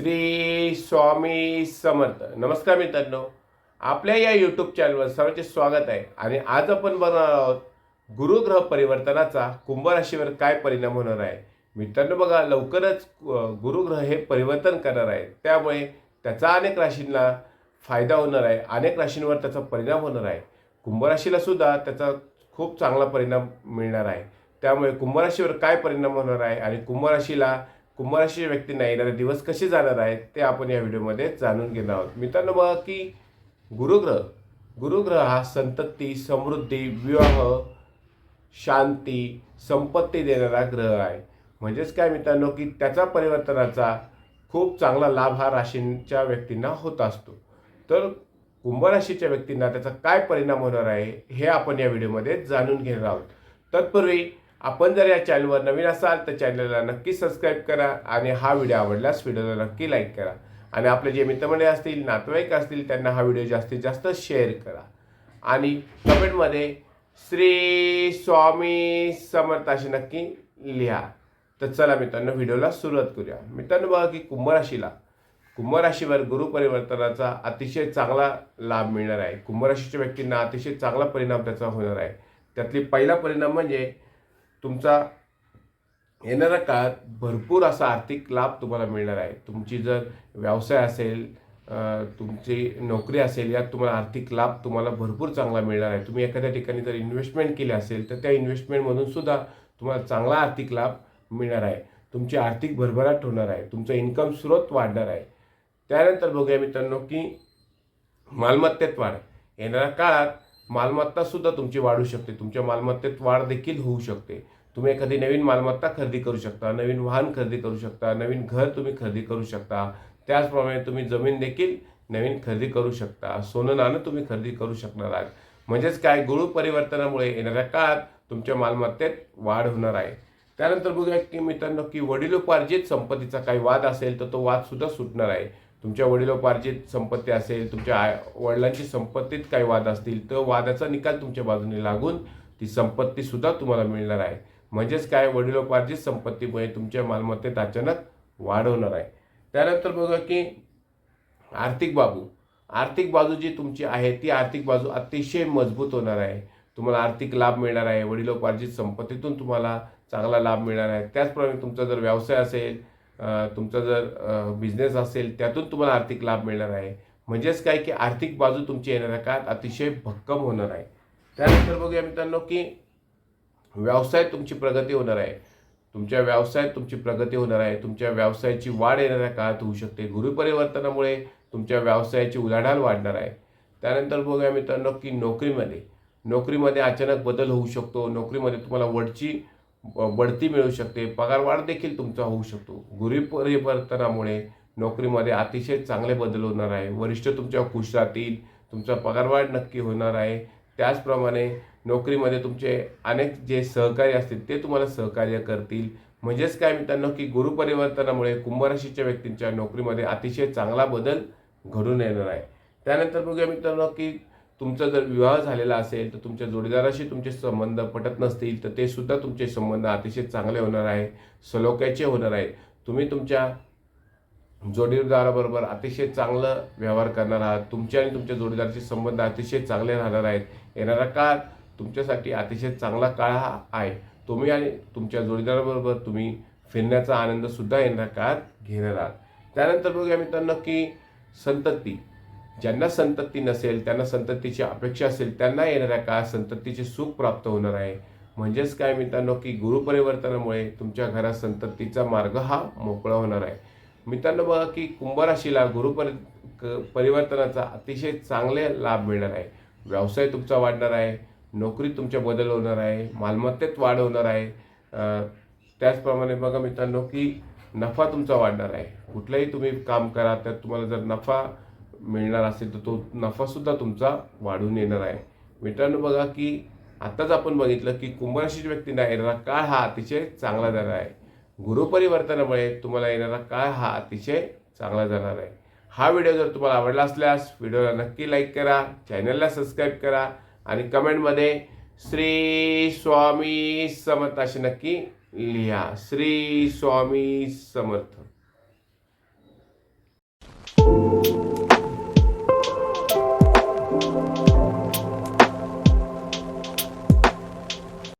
श्री स्वामी समर्थ. नमस्कार मित्रांनो. आपल्या या यूट्यूब चॅनलवर सर्वांचे स्वागत आहे. आणि आज आपण बनवणार आहोत गुरुग्रह परिवर्तनाचा कुंभ राशीवर काय परिणाम होणार आहे. मित्रांनो बघा लवकरच गुरुग्रह हे परिवर्तन करणार आहे. त्यामुळे त्याचा अनेक राशींना फायदा होणार आहे. अनेक राशींवर त्याचा परिणाम होणार आहे. कुंभ राशीला सुद्धा त्याचा खूप चांगला परिणाम मिळणार आहे. त्यामुळे कुंभ राशीवर काय परिणाम होणार आहे? आणि कुंभ राशीला कुंभ व्यक्तींना येणारे दिवस कसे जाणार आहेत ते आपण या व्हिडिओमध्ये जाणून घेणार आहोत. मित्रांनो बघा की गुरुग्रह गुरुग्रह हा संतती समृद्धी विवाह शांती संपत्ती देणारा ग्रह आहे. म्हणजेच काय मित्रांनो की त्याचा परिवर्तनाचा खूप चांगला लाभ हा राशींच्या व्यक्तींना होत असतो. तर कुंभ राशीच्या व्यक्तींना त्याचा काय परिणाम होणार आहे हे आपण या व्हिडिओमध्ये जाणून घेणार आहोत. तत्पूर्वी आपण जर या चॅनलवर नवीन असाल तर चॅनलला नक्की सबस्क्राईब करा आणि हा व्हिडिओ आवडल्यास व्हिडिओला नक्की लाईक करा. आणि आपले जे मित्रमंडळी असतील नातेवाईक असतील त्यांना हा व्हिडिओ जास्तीत जास्त शेअर करा. आणि कमेंटमध्ये श्री स्वामी समर्थ असे नक्की लिहा. तर चला मित्रांनो व्हिडिओला सुरुवात करूया. मित्रांनो बघा की कुंभ राशीला. कुंभ राशीवर गुरु परिवर्तनाचा अतिशय चांगला लाभ मिळणार आहे. कुंभ राशीच्या व्यक्तींना अतिशय चांगला परिणाम त्याचा होणार आहे. त्यातली पहिला परिणाम म्हणजे तुमचा येणाऱ्या काळात भरपूर असा आर्थिक लाभ तुम्हाला मिळणार आहे. तुमची जर व्यवसाय असेल तुमची नोकरी असेल यात तुम्हाला आर्थिक लाभ तुम्हाला भरपूर चांगला मिळणार आहे. तुम्ही एखाद्या ठिकाणी जर इन्व्हेस्टमेंट केली असेल तर त्या इन्व्हेस्टमेंटमधून सुद्धा तुम्हाला चांगला आर्थिक लाभ मिळणार आहे. तुमची आर्थिक भरभराट होणार आहे. तुमचा इन्कम स्रोत वाढणार आहे. त्यानंतर बघूया मित्रांनो की मालमत्तेत वाढ. येणाऱ्या काळात मालमत्ता सुद्धा तुमची वाढू शकते. तुमच्या मालमत्तेत वाढ देखील होऊ शकते. तुम्ही एखादी नवीन मालमत्ता खरेदी करू शकता नवीन वाहन खरेदी करू शकता नवीन घर तुम्ही खरेदी करू शकता. त्याचप्रमाणे तुम्ही जमीन देखील नवीन खरेदी करू शकता. सोनं नाणं तुम्ही खरेदी करू शकणार आहात. म्हणजेच काय? गुरु परिवर्तनामुळे येणाऱ्या काळात तुमच्या मालमत्तेत वाढ होणार आहे. त्यानंतर बघूया की मित्रांनो की वडिलोपार्जित संपत्तीचा काही वाद असेल तर तो वादसुद्धा सुटणार आहे. तुमच्या वडिलोपार्जित संपत्ती असेल तुमच्या आय वडिलांची संपत्तीत काही वाद असतील तर वादाचा निकाल तुमच्या बाजूने लागून ती संपत्तीसुद्धा तुम्हाला मिळणार आहे. म्हणजेच काय? वडिलोपार्जित संपत्तीमुळे तुमच्या मालमत्तेत अचानक वाढ होणार आहे. त्यानंतर बघा की आर्थिक बाजू. आर्थिक बाजू जी तुमची आहे ती आर्थिक बाजू अतिशय मजबूत होणार आहे. तुम्हाला आर्थिक लाभ मिळणार आहे. वडिलोपार्जित संपत्तीतून तुम्हाला चांगला लाभ मिळणार आहे. त्याचप्रमाणे तुमचा जर व्यवसाय असेल तुमचा जर बिझनेस असेल त्यातून तुम्हाला आर्थिक लाभ मिळणार आहे. म्हणजेच काय की आर्थिक बाजू तुमची येणाऱ्या काळात अतिशय भक्कम होणार आहे. त्यानंतर बघूया मित्रांनो की व्यवसायात तुमची प्रगती होणार आहे. तुमच्या व्यवसायात तुमची प्रगती होणार आहे. तुमच्या व्यवसायाची वाढ येणाऱ्या काळात होऊ शकते. गुरुपरिवर्तनामुळे तुमच्या व्यवसायाची उलाढाल वाढणार आहे. त्यानंतर बघूया मित्रांनो की नोकरीमध्ये नोकरीमध्ये अचानक बदल होऊ शकतो. नोकरीमध्ये तुम्हाला वडची बढती मिळू शकते. पगारवाढ देखील तुमचा होऊ शकतो. गुरुपरिवर्तनामुळे नोकरीमध्ये अतिशय चांगले बदल होणार आहे. वरिष्ठ तुमच्या खुश राहतील. तुमचा पगारवाढ नक्की होणार आहे. त्याचप्रमाणे नोकरीमध्ये तुमचे अनेक जे सहकारी असतील ते तुम्हाला सहकार्य करतील. म्हणजेच काय मित्रांनो की गुरुपरिवर्तनामुळे कुंभराशीच्या व्यक्तींच्या नोकरीमध्ये अतिशय चांगला बदल घडून येणार आहे. त्यानंतर बघूया मित्रांनो की तुमचा जर विवाह झालेला असेल तर तुमच्या जोडीदाराशी तुमचे संबंध पटत नसतील तर ते सुद्धा तुमचे संबंध अतिशय चांगले होणार आहे सलोक्याचे होणार आहे. तुम्ही तुमच्या जोडीदाराबरोबर अतिशय चांगलं व्यवहार करणार आहात. तुमचे आणि तुमच्या जोडीदाराचे संबंध अतिशय चांगले राहणार आहेत. येणारा काळ तुमच्यासाठी अतिशय चांगला काळ हा आहे. तुम्ही आणि तुमच्या जोडीदाराबरोबर तुम्ही फिरण्याचा आनंदसुद्धा येणाऱ्या काळात घेणार आहात. त्यानंतर बघूया मित्रांनो की संतती. ज्यांना संतती नसेल त्यांना संततीची अपेक्षा असेल त्यांना येणाऱ्या काळात संततीचे सुख प्राप्त होणार आहे. म्हणजेच काय मित्रांनो की गुरुपरिवर्तनामुळे तुमच्या घरात संततीचा मार्ग हा मोकळा होणार आहे. मित्रांनो बघा की कुंभराशीला गुरुपरि क- परिवर्तनाचा अतिशय चांगले लाभ मिळणार आहे. व्यवसाय तुमचा वाढणार आहे नोकरीत तुमच्या बदल होणार आहे मालमत्तेत वाढ होणार आहे. त्याचप्रमाणे बघा मित्रांनो की नफा तुमचा वाढणार आहे. कुठलंही तुम्ही काम करा तर तुम्हाला जर नफा मिळणार असेल तर तो नफासुद्धा तुमचा वाढून येणार आहे. मित्रांनो बघा की आत्ताच आपण बघितलं की कुंभ व्यक्तींना येणारा काळ हा अतिशय चांगला जाणार आहे. गुरुपरिवर्तनामुळे तुम्हाला येणारा काळ हा अतिशय चांगला जाणार आहे. हा व्हिडिओ जर तुम्हाला आवडला असल्यास व्हिडिओला नक्की लाईक करा चॅनलला सबस्क्राईब करा आणि कमेंटमध्ये श्री स्वामी समर्थ असे नक्की लिहा. श्री स्वामी समर्थ.